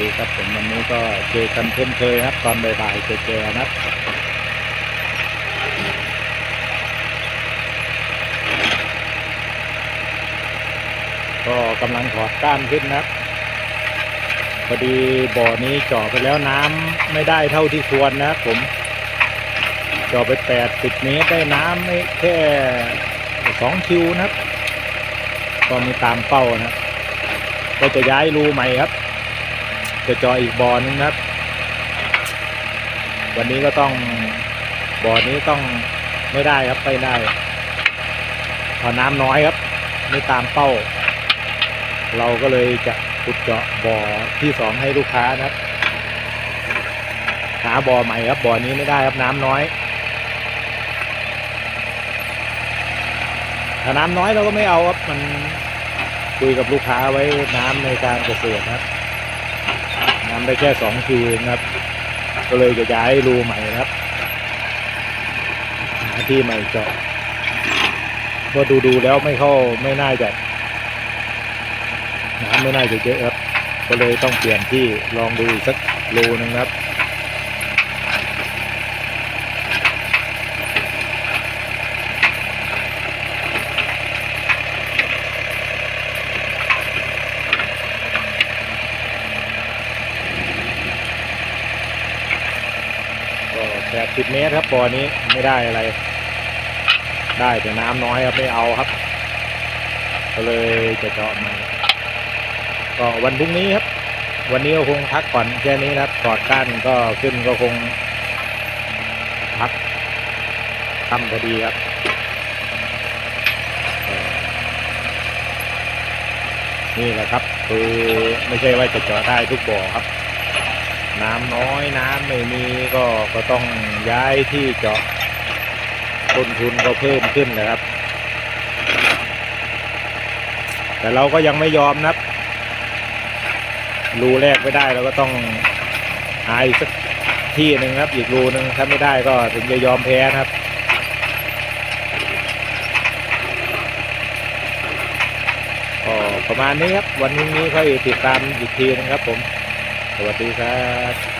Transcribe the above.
ดีครับผมวันนี้ก็เจอกันเช่นเคยครับ ตอนบ่ายๆแก่ๆนะครับก็กำลังถอดก้านขึ้นนะครับพอดีบ่อนี้เจาะไปแล้วน้ำไม่ได้เท่าที่ควรนะครับผมเจาะไปแปดสิบเมตรได้น้ำไม่แค่สองคิวนะครับ ก็มีตามเป้านะครับก็จะย้ายรูใหม่ครับ จะเจาะอีกบ่อนึงนะครับ วันนี้ก็ต้องบ่อนี้ต้องไม่ได้ครับไม่ได้เพอน้ำน้อยครับ ไม่ตามเป้า เราก็เลยจะขุดเจาะบ่อที่สองให้ลูกค้านะครับหาบ่อใหม่ครับบ่อนี้ไม่ได้ครับน้ำน้อยถ้าน้ำน้อยเราก็ไม่เอาครับมันคุยกับลูกค้าไว้น้ำในการเกษตรนะครับ ทำได้แค่สองคิวเองนะครับ ก็เลยจะย้ายรูใหม่ครับหาที่ใหม่เจาะก็ดูดูแล้วไม่เข้าไม่น่าจะน้ำไม่น่าจะเยอะครับ ก็เลยต้องเปลี่ยนที่ลองดูสักรูนึงนะครับ ดสิบเมตรครับบ่อนี้ไม่ได้อะไร ได้แต่น้ำน้อยครับไม่เอาครับ ก็เลยจะเจาะใหม่ก็วันพรุ่งนี้ครับ วันนี้ก็คงพักก่อนแค่นี้นะครับกอดก้านก็ขึ้นก็คงพักทำพอดีครับนี่แหละครับคือไม่ใช่ว่าจะเจาะได้ทุกบ่อครับ น้ำน้อยน้ำไม่มีก็ก็ต้องย้ายที่เจาะต้นทุนก็เพิ่มขึ้นนะครับ แต่เราก็ยังไม่ยอมนะครับรูแรกไม่ได้เราก็ต้องหาอีกสักที่หนึ่งครับ อีกรูหนึ่งถ้าไม่ได้ก็ถึงจะยอมแพ้นะครับก็ประมาณนี้ครับ วันนี้ค่อยติดตามอีกทีนึงครับผม สวัสดีครับ